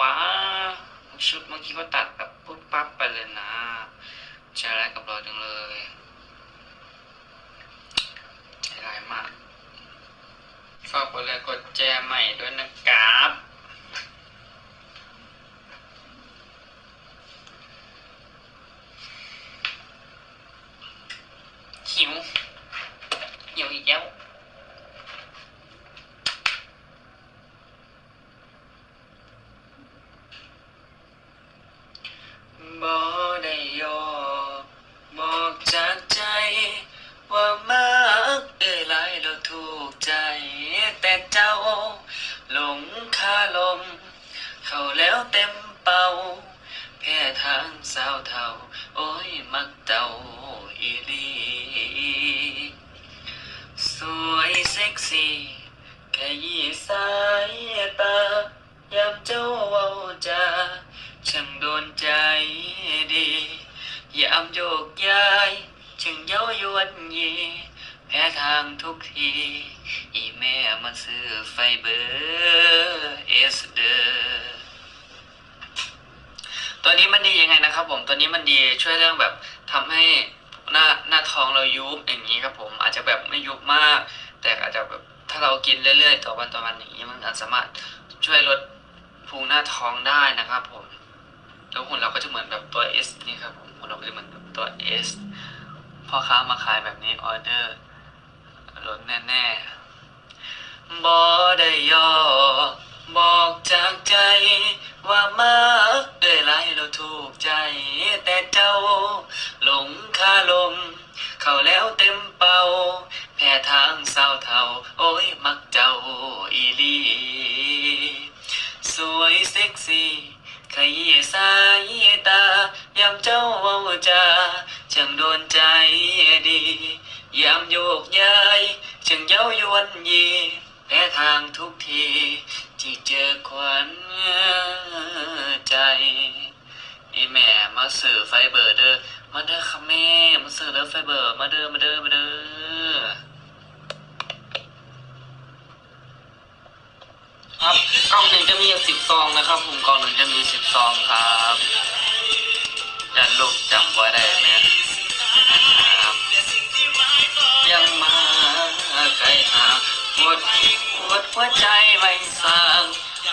วะ ชุดเมื่อกี้ก็ตัดแบบปุ๊บปั๊บไปเลยนะใช้ไรกับเราจังเลยใช้ไรายมากฝากกดไลค์กดแชร์ใหม่ด้วยนะ สาวเทาโอ้ย มักเจ้าอีลีสวยเซ็กซี่แค่ยี่สายตายามเจ้าเว้าจาช่างโดนใจดียามโยกย้ายช่างเย้ายวนยีแพ้ทางทุกที อีแม่มาซื้อไฟเบอร์เอสเดอร์ ตัวนี้มันดียังไงนะครับ ผมตัวนี้มันดีช่วยเรื่องแบบทำให้หน้าหน้าท้องเรายุบอย่างนี้ครับผมอาจจะแบบไม่ยุบมาก แต่อาจจะแบบถ้าเรากินเรื่อยๆต่อวันต่อวันอย่างนี้มันอาจสามารถช่วยลดพุงหน้าท้องได้นะครับ ผมแล้วหุ่นเราก็จะเหมือนแบบตัว S นี่ครับผมหุ่นเราก็จะเหมือนแบบตัว S พ่อค้ามาขายแบบนี้ออเดอร์ลดแน่ๆบอได้ยอบอกจากใจ ว่ามาเอ้ยไรเราถูกใจ แต่เจ้า หลงคาลม เข้าแล้วเต็มเป่า แพ้ทางสาวเทาโอ้ย มักเจ้าอีลีสวยเซ็กซี่ขยี้สายตายามเจ้าเว้าจาช่างโดนใจดี ยามโยกย้ายช่างเย้ายวนยี แพ้ทางทุกทีที่เจอควันใจไอแม่มาสื่อไฟเบอร์เด้อมาเด้อค่ะแม่มาสื่อเด้อไฟเบอร์มาเด้อมาเด้อมาเด้อครับกล่องหนึ่งจะมีสิบซองนะครับผมกล่องหนึ่งจะมีสิบซองครับจะลูกจำไว้ได้ไหมาปวดปวดหัวใจไม่สร้าง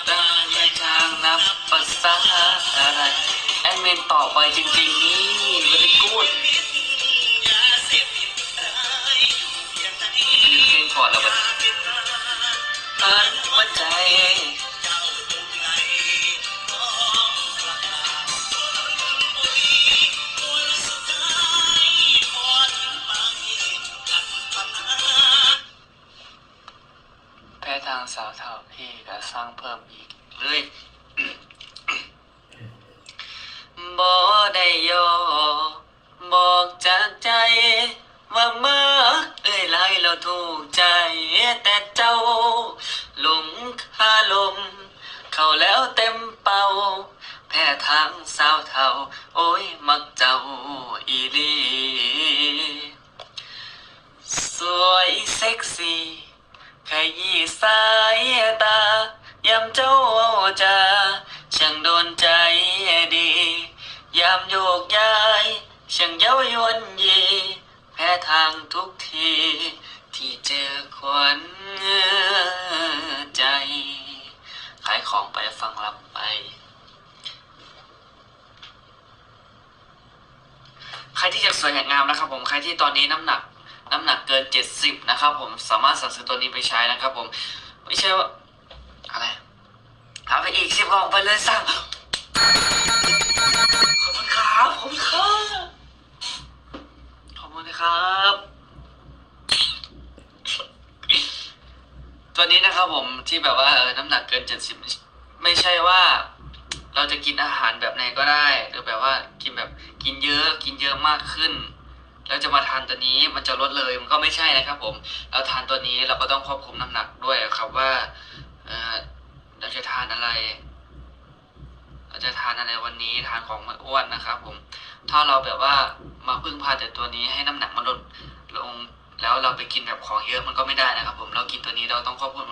ตาไม่จางนับภาษาอะไรแอดมินตอบไปจริงๆนี่ไม่ได้กูดยืนเพลงก่อนแล้วแบบอ่านหัวใจางสาวเท่าพี่ก็สร้างเพิ่มอีกเลยบ่ได้ยอบอกจากใจ ว่ามาเอ้ยไล่เราถูกใจ แต่เจ้าหลงคาลม เข้าแล้วเต็มเป่า แพ้ทางสาวเท่า โอ้ย มักเจ้าอีลี สวยเซ็กซี่ ขยี้สายตา ยามเจ้าเอาจาช่างโดนใจดี ยามโยกย้ายช่างเย้ายวนยี แพ้ทางทุกที ที่เจอควันใจ ขายของไปฟังลำไป ใครที่อยากสวยอยากงามนะครับผม ใครที่ตอนนี้น้ำหนัก น้ำหนักเกิน 70 นะครับผมสามารถสั่งซื้อตัวนี้ไปใช้นะครับผมไม่ใช่ว่าอะไรหาไปอีกสิบกล่องไปเลยสั่งขอบคุณครับขอบคุณครับขอบคุณครับ ตัวนี้นะครับผมที่แบบว่าเออน้ำหนักเกิน 70 ไม่ใช่ว่าเราจะกินอาหารแบบไหนก็ได้ หรือแบบว่ากินแบบกินเยอะกินเยอะมากขึ้น แล้วจะมาทานตัวนี้มันจะลดเลยมันก็ไม่ใช่นะครับ ผม เราทานตัวนี้เราก็ต้องควบคุมน้ำหนักด้วยครับว่าเอเราจะทานอะไร เราจะทานอะไรวันนี้ทานของมันอ้วนนะครับ ผม ถ้าเราแบบว่ามาพึ่งพาแต่ตัวนี้ให้น้ำหนักมันลดลงแล้วเราไปกินแบบของเยอะมันก็ไม่ได้นะครับ ผมเรากินตัวนี้เราต้องควบคุม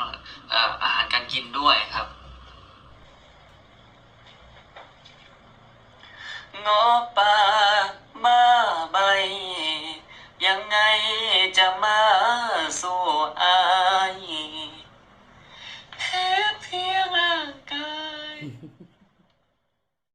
อาหารการกินด้วยครับงอปา จะมาสู่อา